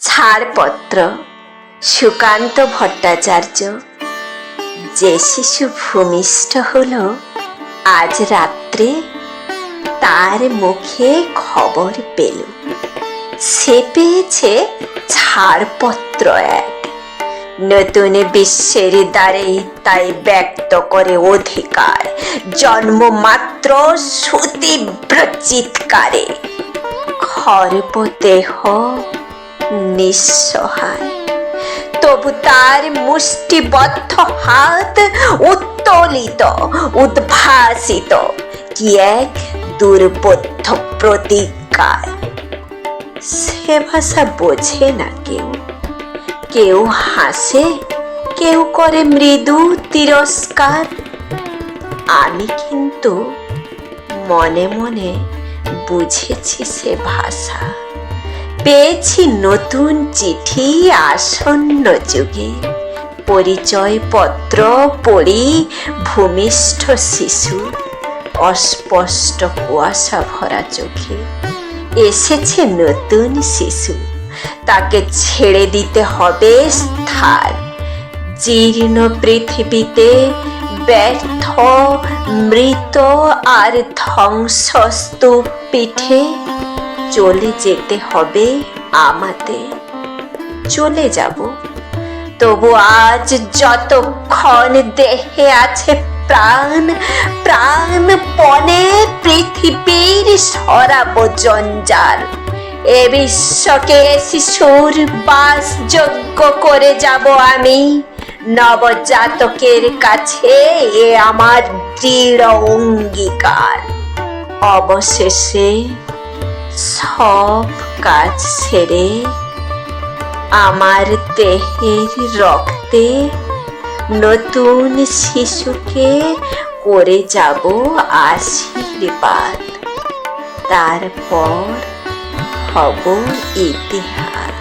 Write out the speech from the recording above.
ছাড়পত্র, সুকান্ত ভট্টাচার্য। যে শিশু ভূমিষ্ঠ হলো, আজ রাত্রে তার মুখে খবর পেল। সে পেয়েছে ছাড়পত্র এক। নতুন বিশ্বের দ্বারে তাই ব্যক্ত করে অধিকার। জন্ম মাত্র সুতীব্র চিৎকারে খর্বদেহ নিঃসহায়। তবু তার মুষ্টিবদ্ধ হাত উত্তোলিত, উদ্ভাসিত, কি এক দুর্বোধ্য প্রতিজ্ঞায়। সে ভাষা বোঝে না কেউ। কেউ হাসে, কেউ করে মৃদু তিরস্কার। আমি কিন্তু মনে মনে বুঝেছি সে ভাষা। পেয়েছি নতুন চিঠি আসন্ন যুগে। পরিচয়পত্র পড়ি ভূমিষ্ঠ শিশু, অস্পষ্ট কুয়াশা ভরা চোখে। এসেছে নতুন শিশু, তাকে ছেড়ে দিতে হবে স্থান। জীর্ণ পৃথিবীতে ব্যর্থ, মৃত আর ধ্বংসস্তূপ পিঠে। চলে যেতে হবে আমাদের চলে যাব। তবু আজ যতক্ষণ দেহে আছে প্রাণ প্রাণপণে পৃথিবীর সরাব জঞ্জাল। এ বিশ্বকে শিশুর বাসযোগ্য করে যাব আমি। নবজাতকের কাছে এ আমার দৃঢ় অঙ্গীকার। অবশেষে সব কাজ সেরে আমার দেহের রক্তে নতুন শিশুকে করে যাব আশীর্বাদ। তারপর হব ইতিহাস।